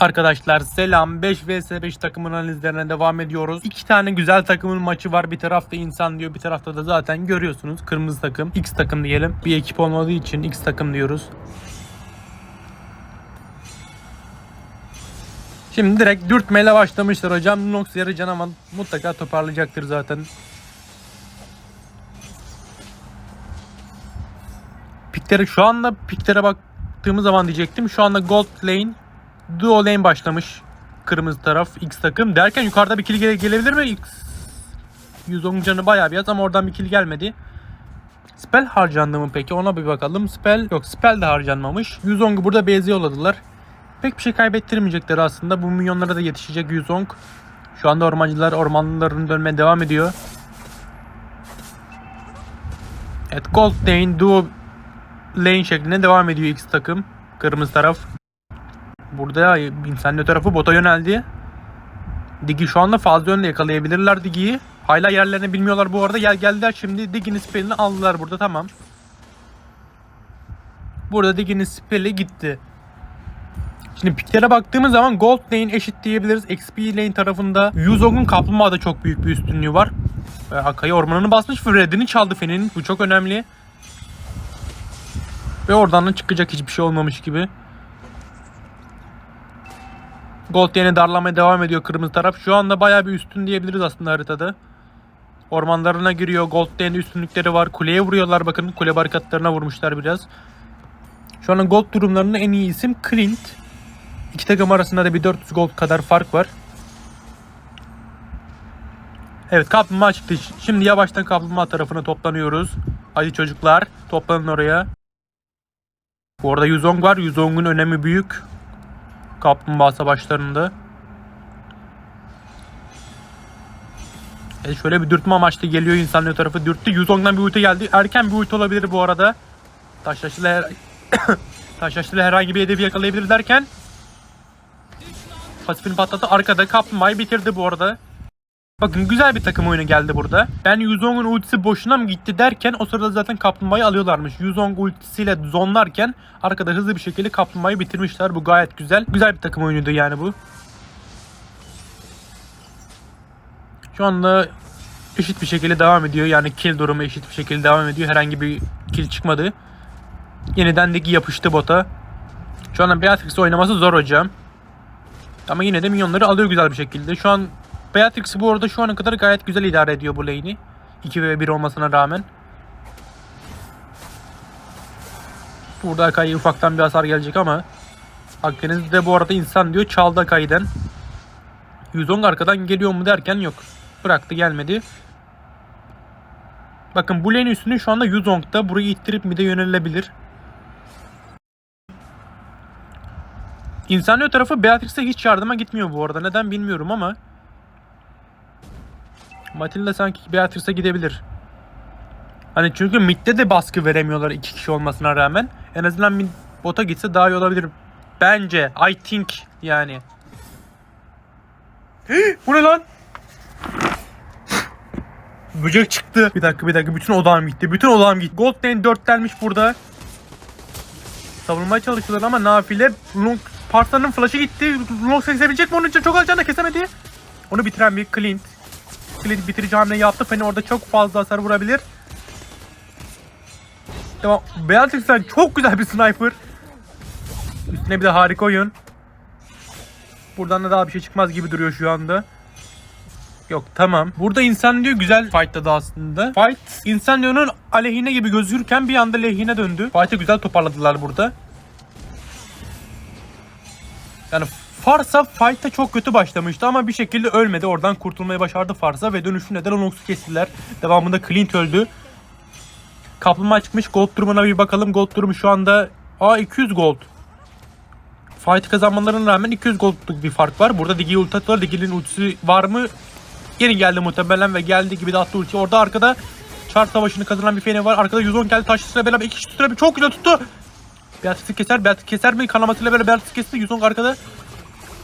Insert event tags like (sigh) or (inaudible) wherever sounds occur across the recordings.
Arkadaşlar selam 5 vs 5 takımın analizlerine devam ediyoruz. İki tane güzel takımın maçı var. Bir tarafta insan diyor bir tarafta da zaten görüyorsunuz. Kırmızı takım X takım diyelim. Bir ekip olmadığı için X takım diyoruz. Şimdi direkt dürtmeyle başlamışlar hocam. Lunox yarı can ama mutlaka toparlayacaktır zaten. Piklere şu anda piklere baktığımız zaman diyecektim. Şu anda Gold Lane Duo Lane başlamış. Kırmızı taraf X takım. Derken yukarıda bir kill gele- gelebilir mi? X 110 canı bayağı bir az ama oradan bir kill gelmedi. Spell harcandı mı peki? Ona bir bakalım. Spell yok. Spell de harcanmamış. 110'u burada base'e yolladılar. Pek bir şey kaybettirmeyecekler aslında. Bu milyonlara da yetişecek 110. Şu anda ormancılar ormanlarının dönmeye devam ediyor. Evet Gold Lane, Duo Lane şeklinde devam ediyor X takım. Kırmızı taraf. Burada insanlı tarafı bota yöneldi. Digi şu anda fazla önde yakalayabilirler Digi'yi. Hala yerlerini bilmiyorlar bu arada. Gel geldiler şimdi Digi'nin spellini aldılar burada tamam. Burada Digi'nin spelli gitti. Şimdi piklere baktığımız zaman Gold Lane eşit diyebiliriz. XP Lane tarafında Yuzong'un Kaplumbağa'da çok büyük bir üstünlüğü var. Ve Akai ormanını basmış ve Red'ini çaldı Fen'in. Bu çok önemli. Ve oradan da çıkacak hiçbir şey olmamış gibi. Gold yine darlamaya devam ediyor kırmızı taraf. Şu anda bayağı bir üstün diyebiliriz aslında haritada. Ormanlarına giriyor. Gold Lane'de üstünlükleri var. Kuleye vuruyorlar bakın. Kule barikatlarına vurmuşlar biraz. Şu anda gold durumlarında en iyi isim Clint. İki takım arasında da bir 400 gold kadar fark var. Evet kaplumbağa çıktı. Şimdi yavaştan kaplumbağa tarafına toplanıyoruz. Hadi çocuklar toplanın oraya. Bu arada Yuzong var. Yuzong'un önemi büyük. Kaplumbağa savaşlarında. E şöyle bir dürtme amaçlı geliyor insanlığı tarafı dürttü. Yuzong'dan bir ulti geldi. Erken bir ulti olabilir bu arada. Taşlaşlı her... (coughs) Taşlaşlı herhangi bir hedefi yakalayabilir derken pasifini patlattı. Arkada kaplumbağayı bitirdi bu arada. Bakın güzel bir takım oyunu geldi burada. Ben Yuzong'un ultisi boşuna mı gitti derken o sırada zaten kaplumbağayı alıyorlarmış. Yuzong ultisiyle zonlarken arkada hızlı bir şekilde kaplumbağayı bitirmişler. Bu gayet güzel. Güzel bir takım oyunuydu yani bu. Şu anda eşit bir şekilde devam ediyor. Yani kill durumu eşit bir şekilde devam ediyor. Herhangi bir kill çıkmadı. Yeniden Digi yapıştı bota. Şu anda Beatrix oynaması zor hocam. Ama yine de minyonları alıyor güzel bir şekilde. Şu an Beatrix bu arada şu ana kadar gayet güzel idare ediyor bu lane'i. 2 ve 1 olmasına rağmen. Burada Akai'ye ufaktan bir hasar gelecek ama Akdeniz de bu arada insan diyor çaldı Akai'den. Yuzong arkadan geliyor mu derken yok. Bıraktı gelmedi. Bakın bu lane üstünü şu anda Yuzong'da. Burayı ittirip mide yönelilebilir. İnsanlı tarafı Beatrix'e hiç yardıma gitmiyor bu arada. Neden bilmiyorum ama. Matilda sanki Beatrix'e gidebilir. Hani çünkü midde de baskı veremiyorlar iki kişi olmasına rağmen. En azından mid bota gitse daha iyi olabilir. Bence. I think yani. Bu ne lan? Böcek çıktı. Bir dakika bir dakika. Bütün odağım gitti. Bütün odağım gitti. Gold lane 4'lenmiş burada. Savunmaya çalıştılar ama nafile. Long Parsa'nın flash'ı gitti. Long kesebilecek mi onun için? Çok canla kesemedi. Onu bitiren bir Clint. Clint bitirici hamle yaptı. Feni orada çok fazla hasar vurabilir. Tamam. Beatrix'ten çok güzel bir sniper. Üstüne bir de harika oyun. Buradan da daha bir şey çıkmaz gibi duruyor şu anda. Yok tamam. Burada insan diyor güzel fightladı aslında. Fight insan diyor'un aleyhine gibi gözükürken bir anda lehine döndü. Fight'ı güzel toparladılar burada. Yani Farsa fight'a çok kötü başlamıştı ama bir şekilde ölmedi. Oradan kurtulmayı başardı Farsa ve dönüşünde de Lunox'u kestiler. Devamında Clint öldü. Kaplumbağa çıkmış. Gold durumuna bir bakalım. Gold durumu şu anda Aa 200 gold. Fight kazanmalarına rağmen 200 goldluk bir fark var. Burada Digi'yi ulti attılar. Digi'nin ultisi var mı? Yeni geldi muhtemelen ve geldi gibi de attı ulti. Orada arkada Char savaşını kazanan bir feni var. Arkada 110 geldi. Taşlısıyla beraber iki kişi tuttular. Çok güzel tuttu. Beatrix'i keser. Beatrix keser mi? Kanamasıyla beraber Beatrix kesti. 110 arkada.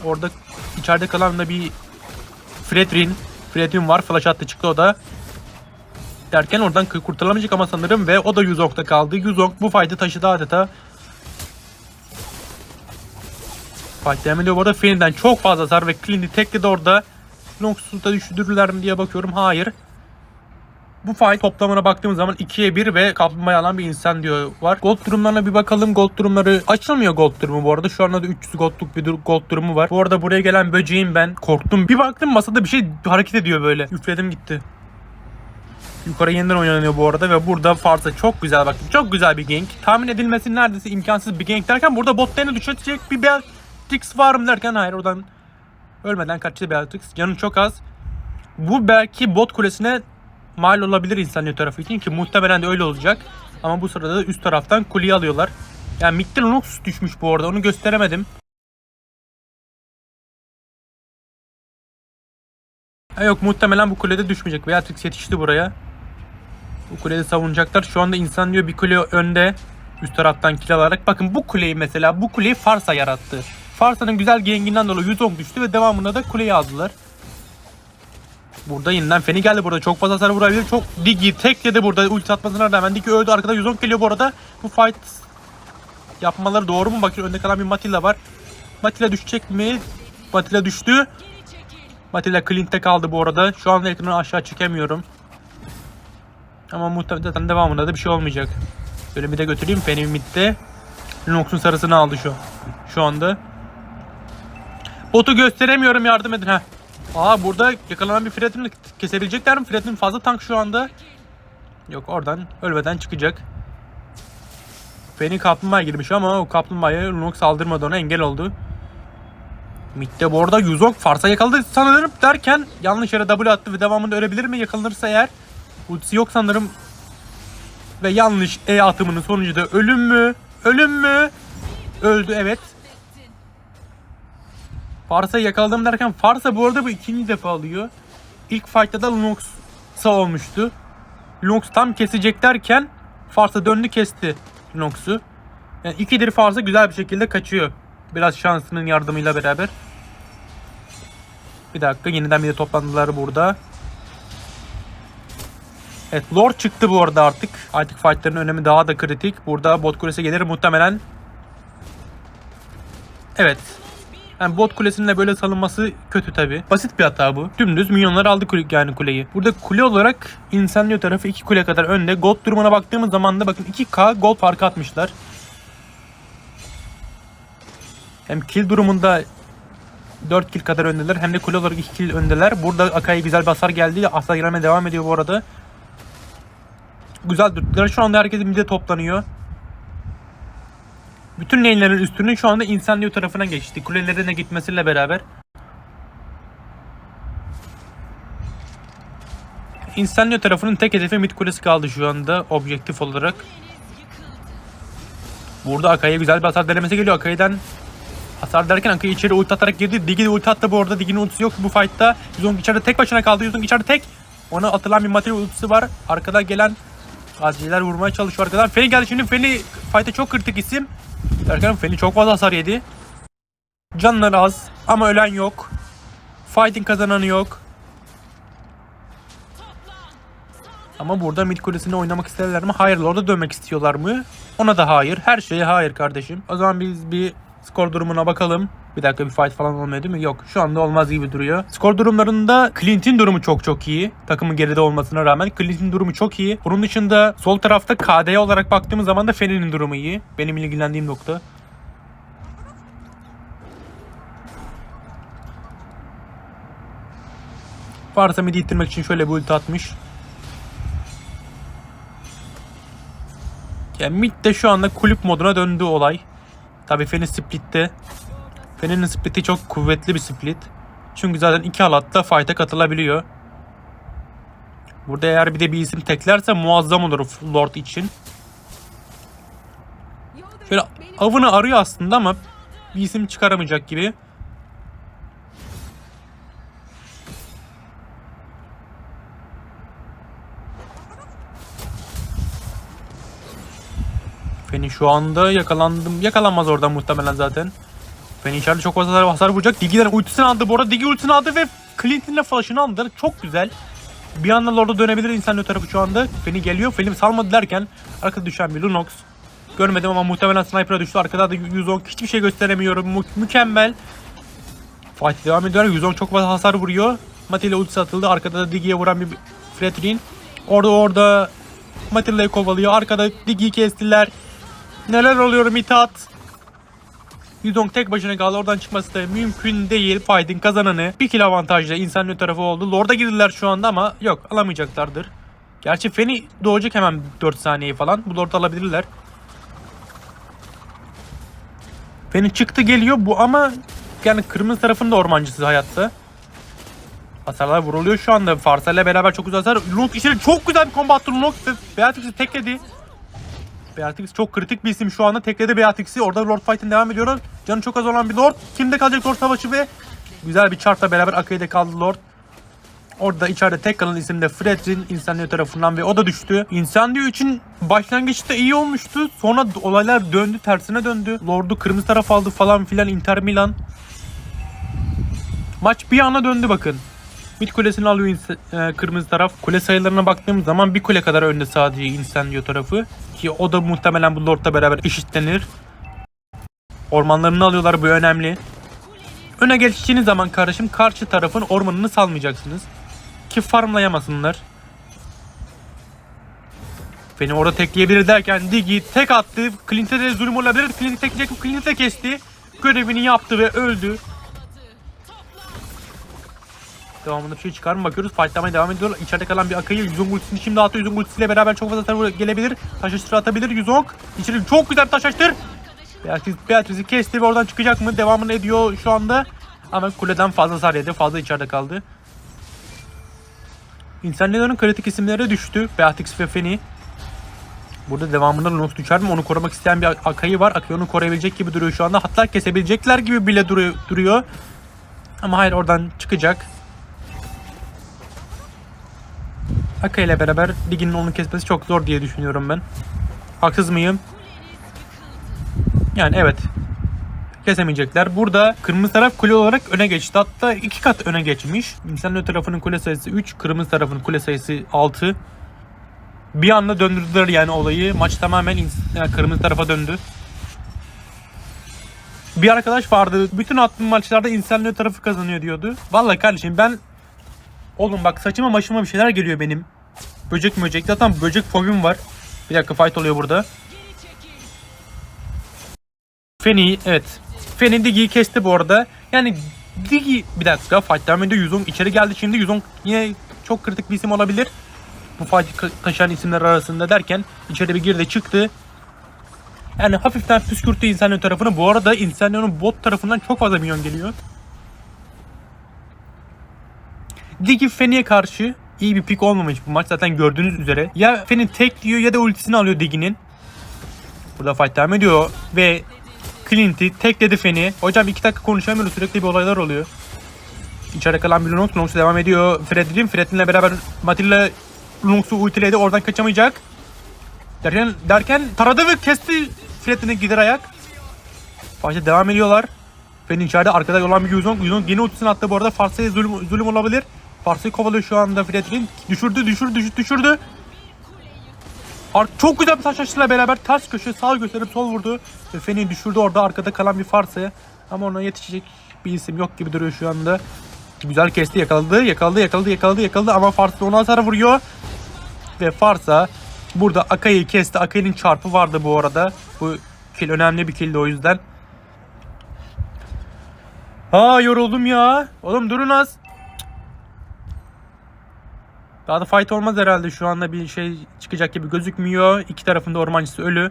Orada içeride kalan da bir Fredrin. Fredrin var. Flash attı çıktı o da. Derken oradan kurtulamayacak ama sanırım ve o da Yuzong'da kaldı. Yuzong bu fayda taşıdı adeta. Fight devam ediyor. Bu arada Finn'den çok fazla hasar ve Clint'i tekledi orada. Noxus'u da düşürürler mi diye bakıyorum. Hayır. Bu fight toplamına baktığımız zaman 2'ye 1 ve kaplumbağa alan bir insan diyor var. Gold durumlarına bir bakalım. Gold durumları açılmıyor gold durumu bu arada. Şu anda da 300 goldluk bir gold durumu var. Bu arada buraya gelen böceğim ben. Korktum. Bir baktım masada bir şey hareket ediyor böyle. Üfledim gitti. Yukarı yeniden oynanıyor bu arada ve burada Farsa çok güzel bak. Çok güzel bir gank. Tahmin edilmesi neredeyse imkansız bir gank derken burada bot lane'e düşecek bir Beatrix var mı derken hayır oradan ölmeden kaçtı Beatrix. Canı çok az. Bu belki bot kulesine mal olabilir insanlığı tarafı için ki muhtemelen de öyle olacak. Ama bu sırada da üst taraftan kuleyi alıyorlar. Yani Noxus düşmüş bu arada onu gösteremedim. Ha yok muhtemelen bu kulede düşmeyecek. Beatrix yetişti buraya. Bu kuleyi savunacaklar. Şu anda insan diyor bir kule önde. Üst taraftan kill alarak. Bakın bu kuleyi mesela bu kuleyi Farsa yarattı. Farsa'nın güzel ganginden dolayı 110 düştü ve devamında da kuleyi aldılar. Burada yeniden Feni geldi burada. Çok fazla hasar vurabilir. Çok Digi tek yedi burada ulti atmasına rağmen. Digi öldü. Arkada 110 geliyor bu arada. Bu fight yapmaları doğru mu? Bakın önde kalan bir Matilla var. Matilla düşecek mi? Matilla düştü. Matilla Clint'te kaldı bu arada. Şu anda ekranı aşağı çekemiyorum. Ama muhtemelen devamında da bir şey olmayacak. Şöyle bir de götüreyim. Feni midde. Lunox'un sarısını aldı şu. Şu anda. Botu gösteremiyorum yardım edin. Heh. Aa burada yakalanan bir Fred'ini kesebilecekler mi? Fred'in fazla tank şu anda. Yok oradan ölmeden çıkacak. Feni kaplumbağa girmiş ama o kaplumbağaya Lunox saldırmadı ona engel oldu. Mid'de bu arada Yuzok Fars'a yakaladı sanırım derken yanlış yere W attı ve devamında ölebilir mi yakalanırsa eğer. Ultisi yok sanırım. Ve yanlış E atımının sonucu da ölüm mü? Ölüm mü? Öldü evet. Farsa'yı yakaladım derken Farsa bu arada bu ikinci defa alıyor. İlk fight'ta da Lunox'a olmuştu. Lunox tam kesecek derken Farsa döndü kesti Lunox'u. Yani ikidir Farsa güzel bir şekilde kaçıyor. Biraz şansının yardımıyla beraber. Bir dakika yeniden bir de toplandılar burada. Evet Lord çıktı bu arada artık. Artık fightların önemi daha da kritik. Burada bot kulesi gelir muhtemelen. Evet. Yani bot kulesinin de böyle salınması kötü tabi. Basit bir hata bu. Dümdüz milyonlar aldı kule, yani kuleyi. Burada kule olarak insanlıyor tarafı 2 kule kadar önde. Gold durumuna baktığımız zaman da bakın 2k gold farkı atmışlar. Hem kill durumunda 4 kill kadar öndeler hem de kule olarak 2 kill öndeler. Burada Akai'ye güzel bir hasar geldi. Hasar gelmeye devam ediyor bu arada. Güzel dürttüler. Şu anda herkes bir de toplanıyor. Bütün lane'lerin üstünün şu anda insanlıyor tarafına geçti. Kulelerine gitmesiyle beraber. İnsanlıyor tarafının tek hedefi mid kulesi kaldı şu anda objektif olarak. Burada Akai'ye güzel bir hasar denemesi geliyor. Akai'den hasar derken Akai içeri ulti atarak girdi. Digi de ulti attı bu arada. Digi'nin ultisi yok bu fight'ta. Yuzong içeride tek başına kaldı. Yuzong içeride tek. Ona atılan bir materyal ultisi var. Arkada gelen Gaziler vurmaya çalışıyor arkadan. Feni geldi şimdi. Feni fight'e çok kritik isim. Derken Feni çok fazla hasar yedi. Canları az ama ölen yok. Fighting kazananı yok. Ama burada mid kulesinde oynamak isterler mi? Hayır. Orada dönmek istiyorlar mı? Ona da hayır. Her şeye hayır kardeşim. O zaman biz bir skor durumuna bakalım. Bir dakika bir fight falan olmuyor değil mi? Yok. Şu anda olmaz gibi duruyor. Skor durumlarında Clint'in durumu çok çok iyi. Takımın geride olmasına rağmen Clint'in durumu çok iyi. Bunun dışında sol tarafta KD olarak baktığımız zaman da Fen'in durumu iyi. Benim ilgilendiğim nokta. Varsa midi ittirmek için şöyle bir ulti atmış. Yani mid de şu anda kulüp moduna döndü olay. Tabii Fen'i splitte. Fen'in split'i çok kuvvetli bir split. Çünkü zaten iki halatla fight'a katılabiliyor. Burada eğer bir de bir isim teklerse muazzam olur Lord için. Şöyle avını arıyor aslında ama bir isim çıkaramayacak gibi. Feni şu anda yakalandım. Yakalanmaz oradan muhtemelen zaten. Feni içeride çok fazla hasar, vuracak. Digi'den ultisini aldı. Bu arada Digi ultisini aldı ve Clinton'la flash'ını aldı. Çok güzel. Bir anda Lord'a dönebilir insan tarafı şu anda. Feni geliyor. Feni salmadı derken arkada düşen bir Lunox. görmedim ama muhtemelen sniper'a düştü. Arkada da 110 hiçbir şey gösteremiyorum. Mü- mükemmel. Fight devam ediyor. 110 çok fazla hasar vuruyor. Mati ile ultisi atıldı. Arkada da Diggy'ye vuran bir Fredrin. Orada orada Matilla'yı kovalıyor. Arkada Diggy'yi kestiler. Neler oluyor Mithat? Yudong tek başına kaldı. Oradan çıkması da mümkün değil. Fight'in kazananı. Bir kill avantajla insanlı tarafı oldu. Lord'a girdiler şu anda ama yok alamayacaklardır. Gerçi Feni doğacak hemen 4 saniye falan. Bu Lord alabilirler. Feni çıktı geliyor bu ama yani kırmızı tarafın da ormancısı hayatta. Hasarlar vuruluyor şu anda. Farsa beraber çok güzel hasar. Lunok içeri çok güzel bir combat attı Lunok. Beatrix'i tekledi. Beatrix çok kritik bir isim şu anda. Tekledi Beatrix'i. Orada Lord Fight'in devam ediyor. Canı çok az olan bir Lord. Kimde kalacak Lord Savaşı ve güzel bir chartla beraber Akai'de kaldı Lord. Orada içeride tek kalan isim de Fredrin Insanlıyor tarafından ve o da düştü. İnsanlıyor için başlangıçta iyi olmuştu. Sonra olaylar döndü tersine döndü. Lord'u kırmızı taraf aldı falan filan Inter Milan. Maç bir ana döndü bakın. Mid kulesini alıyor ins- e, kırmızı taraf. Kule sayılarına baktığım zaman bir kule kadar önde sadece Incendio tarafı. Ki o da muhtemelen bu Lord'la beraber eşitlenir. Ormanlarını alıyorlar bu önemli. Öne geçtiğiniz zaman kardeşim karşı tarafın ormanını salmayacaksınız. Ki farmlayamasınlar. Beni orada tekleyebilir derken Digi tek attı. Clint'e de zulüm olabilir. Clint'i tekleyecek. Clint de kesti. Görevini yaptı ve öldü. Devamında bir şey çıkar mı bakıyoruz. Fightlamaya devam ediyorlar. İçeride kalan bir Akai'yi Yuzong ultisini şimdi atıyor. Yuzong ultisiyle beraber çok fazla hasar gelebilir. Taş açtırı atabilir Yuzong. İçeri çok güzel taş açtır. Beatrice, Beatrice'i kesti ve oradan çıkacak mı? Devamını ediyor şu anda. Ama kuleden fazla hasar yedi. Fazla içeride kaldı. İnsanların kritik isimleri düştü. Beatrix ve Feni. Burada devamında Lunox düşer mi? Onu korumak isteyen bir Akai var. Akai onu koruyabilecek gibi duruyor şu anda. Hatta kesebilecekler gibi bile duruyor. Ama hayır oradan çıkacak. Aka ile beraber ligin onu kesmesi çok zor diye düşünüyorum ben. Haksız mıyım? Yani evet. Kesemeyecekler. Burada kırmızı taraf kule olarak öne geçti. Hatta iki kat öne geçmiş. İnsanlı tarafının kule sayısı 3, kırmızı tarafın kule sayısı 6. Bir anda döndürdüler yani olayı. Maç tamamen yani kırmızı tarafa döndü. Bir arkadaş vardı. Bütün attığım maçlarda insanlı tarafı kazanıyor diyordu. Vallahi kardeşim ben Oğlum bak saçıma başıma bir şeyler geliyor benim. Böcek möcek. Zaten böcek fobim var. Bir dakika fight oluyor burada. Feni evet. Feni Digi'yi kesti bu arada. Yani Digi bir dakika fight devam ediyor. Yuzong içeri geldi şimdi. Yuzong yine çok kritik bir isim olabilir. Bu fight taşıyan isimler arasında derken içeri bir girdi çıktı. Yani hafiften püskürttü insanın tarafını. Bu arada insanların bot tarafından çok fazla milyon geliyor. Digi Fen'e karşı iyi bir pik olmamış bu maç zaten gördüğünüz üzere. Ya Fen'i tek diyor ya da ultisini alıyor Digi'nin. Burada fight devam ediyor ve Clint'i tekledi Fen'i. Hocam iki dakika konuşamıyoruz sürekli bir olaylar oluyor. İçeride kalan bir Lunox. Lunox devam ediyor. Fredrin. Fredrin'le beraber Matilda Lunox'u ultiledi. Oradan kaçamayacak. Derken, derken taradı ve kesti Fredrin'i gider ayak. Fight'e devam ediyorlar. Fen içeride arkada olan bir Yuzong. Yuzong yeni ultisini attı bu arada. Farsa'ya zulüm, zulüm olabilir. Farsa'yı kovalıyor şu anda Fredrin. Düşürdü, düşürdü, düşürdü, düşürdü. Ar- Çok güzel bir taş açıyla beraber ters köşe sağ gösterip sol vurdu. Ve Fen'i düşürdü orada arkada kalan bir Farsa'ya. Ama ona yetişecek bir isim yok gibi duruyor şu anda. Güzel kesti yakaladı, yakaladı, yakaladı, yakaladı, yakaladı ama Farsa ona hasar vuruyor. Ve Farsa burada Akai'yi kesti. Akai'nin çarpı vardı bu arada. Bu kill önemli bir killdi o yüzden. Ha yoruldum ya. Oğlum durun az. Daha da fight olmaz herhalde şu anda bir şey çıkacak gibi gözükmüyor. İki tarafında ormancısı ölü.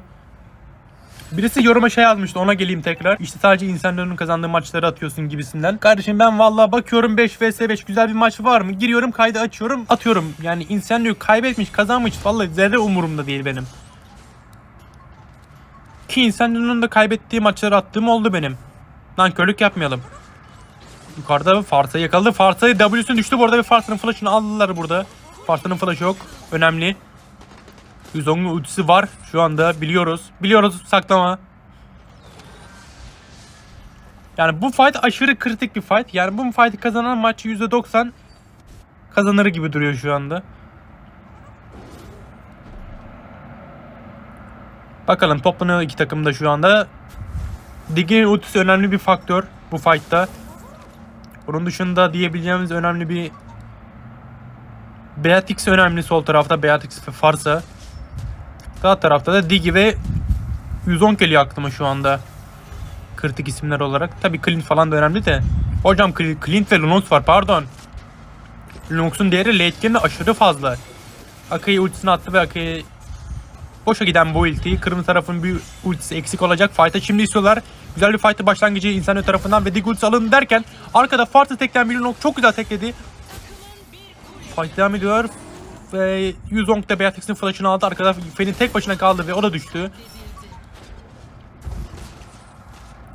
Birisi yoruma şey yazmıştı ona geleyim tekrar. İşte sadece insanların kazandığı maçları atıyorsun gibisinden. Kardeşim ben vallahi bakıyorum 5 vs 5 güzel bir maç var mı? Giriyorum kaydı açıyorum atıyorum. Yani insanlığı kaybetmiş kazanmış vallahi zerre umurumda değil benim. Ki insanlığının da kaybettiği maçları attığım oldu benim. Nankörlük yapmayalım. Yukarıda Farsa'yı yakaladı. Farsa'yı W'sün düştü bu arada ve Farsa'nın flash'ını aldılar burada. Farsa'nın flash'ı yok. Önemli. Yuzong'un ultisi var şu anda biliyoruz. Biliyoruz saklama. Yani bu fight aşırı kritik bir fight. Yani bu fight'i kazanan maçı %90 kazanır gibi duruyor şu anda. Bakalım toplanıyor iki takım da şu anda. Diggy'nin ultisi önemli bir faktör bu fight'ta. Bunun dışında diyebileceğimiz önemli bir Beatrix önemli sol tarafta Beatrix ve Farsa. Sağ tarafta da Diggy ve 110 geliyor aklıma şu anda. Kritik isimler olarak. Tabii Clint falan da önemli de. Hocam Cl- Clint ve Lunox var pardon. Lunox'un değeri late game'de aşırı fazla. Akai'ye ultisini attı ve Akai boşa giden bu ultiyi. Kırmızı tarafın bir ultisi eksik olacak. Fight'a şimdi istiyorlar. Güzel bir fight'ı başlangıcı insanı tarafından ve Dig ultisi alın derken arkada Farsa tekten bir Lunox çok güzel tekledi. Fight devam ediyor. Ve Yuzong da Beatrix'in flash'ını aldı. Arkada Fen'in tek başına kaldı ve o da düştü.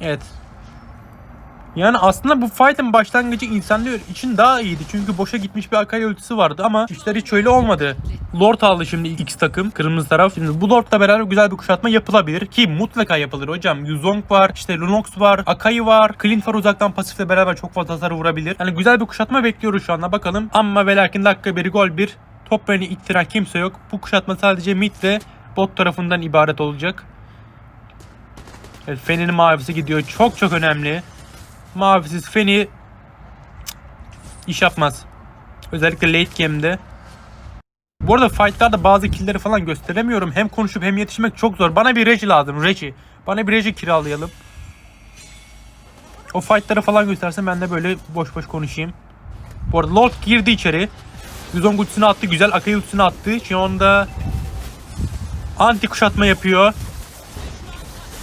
Evet. Yani aslında bu fight'ın başlangıcı insanlar için daha iyiydi. Çünkü boşa gitmiş bir Akai ultisi vardı ama işler hiç öyle olmadı. Lord aldı şimdi X takım. Kırmızı taraf. Şimdi bu Lord'la beraber güzel bir kuşatma yapılabilir. Ki mutlaka yapılır hocam. Yuzong var, işte Lunox var, Akai var, Clint var uzaktan pasifle beraber çok fazla hasar vurabilir. Yani güzel bir kuşatma bekliyoruz şu anda bakalım. Ama ve lakin dakika bir gol bir. Top beni ittiren kimse yok. Bu kuşatma sadece mid ve bot tarafından ibaret olacak. Evet, Fen'in mavisi gidiyor. Çok çok önemli. Mavisiz Fen'i iş yapmaz. Özellikle late game'de. Bu arada fightlarda bazı killleri falan gösteremiyorum. Hem konuşup hem yetişmek çok zor. Bana bir Regi lazım. Regi. Bana bir Regi kiralayalım. O fightları falan göstersen ben de böyle boş boş konuşayım. Bu arada Lord girdi içeri. Yuzong ultisini attı. Güzel Akai ultisini attı. Şu anda anti kuşatma yapıyor.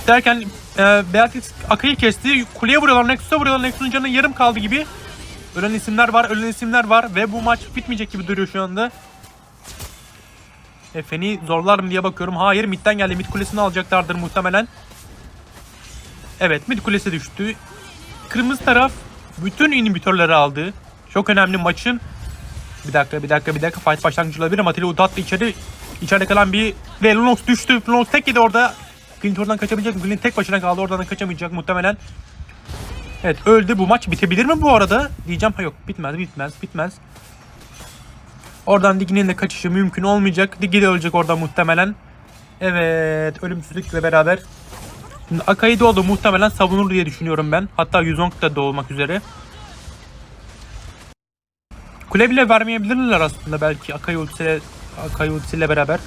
Derken e, Beatrix Akai'yi kesti. Kuleye vuruyorlar. Nexus'a vuruyorlar. Nexus'un canı yarım kaldı gibi. Ölen isimler var. Ölen isimler var. Ve bu maç bitmeyecek gibi duruyor şu anda. E, Feni zorlar mı diye bakıyorum. Hayır midden geldi. Mid kulesini alacaklardır muhtemelen. Evet mid kulesi düştü. Kırmızı taraf bütün inhibitörleri aldı. Çok önemli maçın. Bir dakika bir dakika bir dakika fight başlangıcı olabilir ama Atilla içeri. İçeride kalan bir ve Lunox düştü. Lunox tek yedi orada. Clint oradan kaçabilecek mi? Clint tek başına kaldı. Oradan da kaçamayacak muhtemelen. Evet öldü. Bu maç bitebilir mi bu arada? Diyeceğim ha yok bitmez bitmez bitmez. Oradan Diggy'nin de kaçışı mümkün olmayacak. Diggy de ölecek oradan muhtemelen. Evet ölümsüzlükle beraber. Şimdi Akai doğdu muhtemelen savunur diye düşünüyorum ben. Hatta Yuzong da doğmak üzere. Kule bile vermeyebilirler aslında belki Akai ultisiyle, Akai ultisiyle beraber.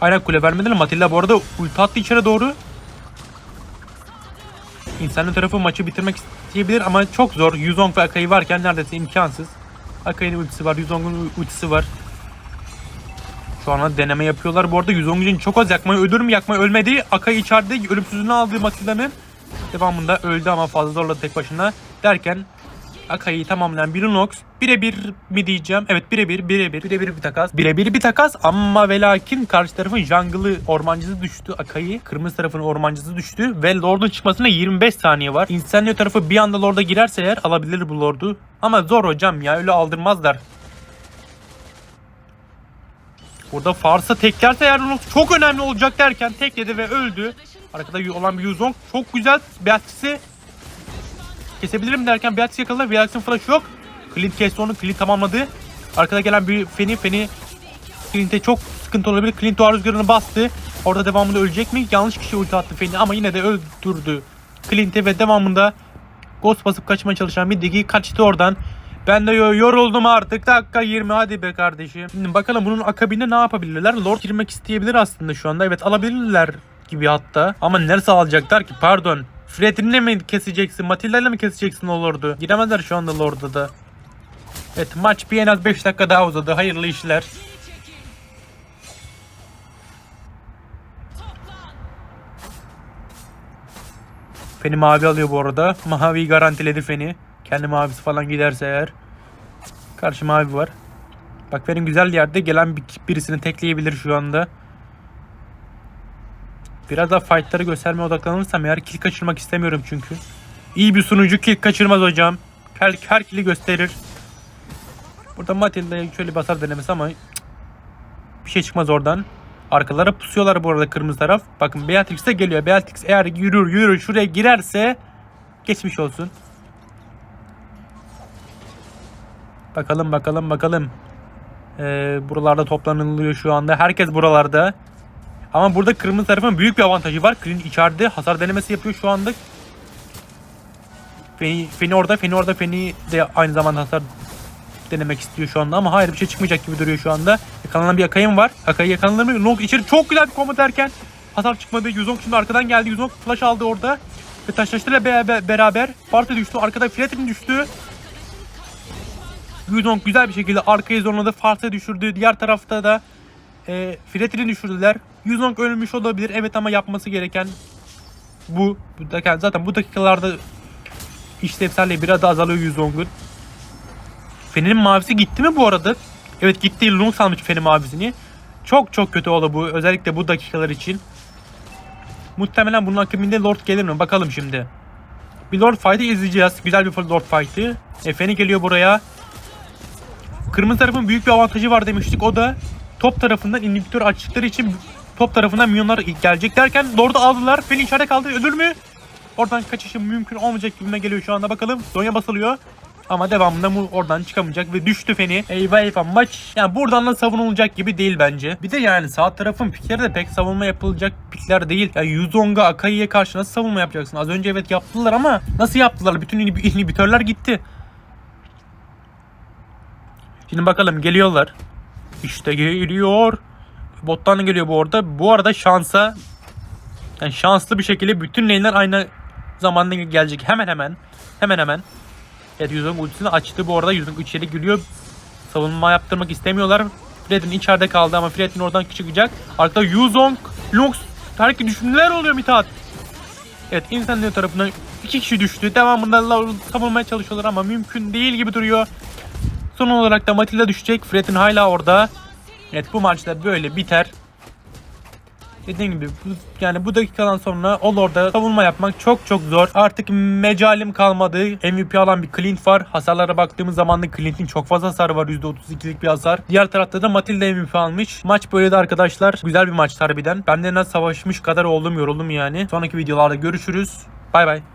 Aynen kule vermediler. Matilda bu arada ulti attı içeri doğru. İnsanın tarafı maçı bitirmek isteyebilir ama çok zor. Yuzong ve Akai varken neredeyse imkansız. Akai'nin ultisi var, Yuzong'un ultisi var. Şu an deneme yapıyorlar. Bu arada Yuzong'un çok az yakmayı, ölür mü yakmayı ölmedi. Akai içeride ölümsüzlüğünü aldığı Matilda'nın devamında öldü ama fazla zorladı tek başına. Derken Akai'yi tamamlayan bir Lunox. Birebir mi diyeceğim? Evet birebir, birebir, birebir bir takas. Birebir bir takas ama ve lakin karşı tarafın jungle'ı ormancısı düştü Akai. Kırmızı tarafın ormancısı düştü ve Lord'un çıkmasına 25 saniye var. İnsanlıyor tarafı bir anda Lord'a girerse eğer alabilir bu Lord'u. Ama zor hocam ya öyle aldırmazlar. Burada Fars'a teklerse eğer Lunox çok önemli olacak derken tekledi ve öldü. Arkada olan bir Yuzong çok güzel. Beatrix'i kesebilirim derken Beatrix yakaladı. Beatrix'in flash yok. Clint kesti onu. Clint tamamladı. Arkada gelen bir Feni. Feni Clint'e çok sıkıntı olabilir. Clint o rüzgarını bastı. Orada devamında ölecek mi? Yanlış kişi ulti attı Feni ama yine de öldürdü Clint'i ve devamında Ghost basıp kaçmaya çalışan bir Digi kaçtı oradan. Ben de yo- yoruldum artık. Dakika 20 hadi be kardeşim. Şimdi bakalım bunun akabinde ne yapabilirler? Lord girmek isteyebilir aslında şu anda. Evet alabilirler gibi hatta. Ama neresi alacaklar ki? Pardon. Fred'inle mi keseceksin? Matilda'yla mi keseceksin o Lord'u? Giremezler şu anda Lord'a da. Evet maç bir en az 5 dakika daha uzadı. Hayırlı işler. Feni mavi alıyor bu arada. Mavi garantiledi Feni. Kendi mavisi falan giderse eğer. Karşı mavi var. Bak Fen'in güzel yerde gelen bir, birisini tekleyebilir şu anda. Biraz daha fightları göstermeye odaklanırsam eğer kill kaçırmak istemiyorum çünkü. İyi bir sunucu kill kaçırmaz hocam. Her, her kill'i gösterir. Burada Matilda'ya şöyle basar denemesi ama bir şey çıkmaz oradan. Arkalara pusuyorlar bu arada kırmızı taraf. Bakın Beatrix de geliyor. Beatrix eğer yürür yürür şuraya girerse geçmiş olsun. Bakalım bakalım bakalım. Ee, buralarda toplanılıyor şu anda. Herkes buralarda. Ama burada kırmızı tarafın büyük bir avantajı var. Clint içeride hasar denemesi yapıyor şu anda. Feni, Feni orada, Feni orada, Feni de aynı zamanda hasar denemek istiyor şu anda ama hayır bir şey çıkmayacak gibi duruyor şu anda. Yakalanan bir Akay'ım var. Akay'ı yakalanır mı? Long içeri çok güzel bir combo derken hasar çıkmadı. Yuzong şimdi arkadan geldi. Yuzong flash aldı orada. Ve taşlaştırla beraber, beraber Farsa düştü. Arkada Fredrin düştü. Yuzong güzel bir şekilde arkaya zorladı. Farsa düşürdü. Diğer tarafta da e, Fredrin'i düşürdüler. Yuzong ölmüş olabilir. Evet ama yapması gereken bu. da- zaten bu dakikalarda işlevselliği biraz da azalıyor Yuzong'un. Fener'in mavisi gitti mi bu arada? Evet gitti. Lungs almış Fener mavisini. Çok çok kötü oldu bu. Özellikle bu dakikalar için. Muhtemelen bunun akabinde Lord gelir mi? Bakalım şimdi. Bir Lord fight'ı izleyeceğiz. Güzel bir Lord fight'ı. E, Feni geliyor buraya. Kırmızı tarafın büyük bir avantajı var demiştik. O da top tarafından inhibitör açtıkları için top tarafından milyonlar gelecek derken Lord'u aldılar. Feni içeride kaldı. Ölür mü? Oradan kaçışı mümkün olmayacak gibime geliyor şu anda. Bakalım. Zonya basılıyor. Ama devamında mu oradan çıkamayacak ve düştü Feni. Eyvah eyvah maç. Yani buradan da savunulacak gibi değil bence. Bir de yani sağ tarafın pikleri de pek savunma yapılacak pikler değil. Yani Yuzong'a Akai'ye karşı nasıl savunma yapacaksın? Az önce evet yaptılar ama nasıl yaptılar? Bütün inhib- inhibitörler gitti. Şimdi bakalım geliyorlar. İşte geliyor. Bottan geliyor bu arada. Bu arada şansa yani şanslı bir şekilde bütün lane'ler aynı zamanda gelecek. Hemen hemen. Hemen hemen. Evet Yuzong ultisini açtı bu arada. Yuzong içeri gülüyor. Savunma yaptırmak istemiyorlar. Fred'in içeride kaldı ama Fred'in oradan çıkacak. Arkada Yuzong, Lux, Tarık düşünceler oluyor Mithat. Evet insanlığı tarafından iki kişi düştü. Devamında savunmaya çalışıyorlar ama mümkün değil gibi duruyor. Son olarak da Matilda düşecek. Fred'in hala orada. Evet bu maçta böyle biter. Dediğim gibi bu, yani bu dakikadan sonra o Lord'a savunma yapmak çok çok zor. Artık mecalim kalmadı. MVP alan bir Clint var. Hasarlara baktığımız zaman da Clint'in çok fazla hasarı var. %32'lik bir hasar. Diğer tarafta da Matilda MVP almış. Maç böyle de arkadaşlar. Güzel bir maç harbiden. Ben de nasıl savaşmış kadar oldum yoruldum yani. Sonraki videolarda görüşürüz. Bay bay.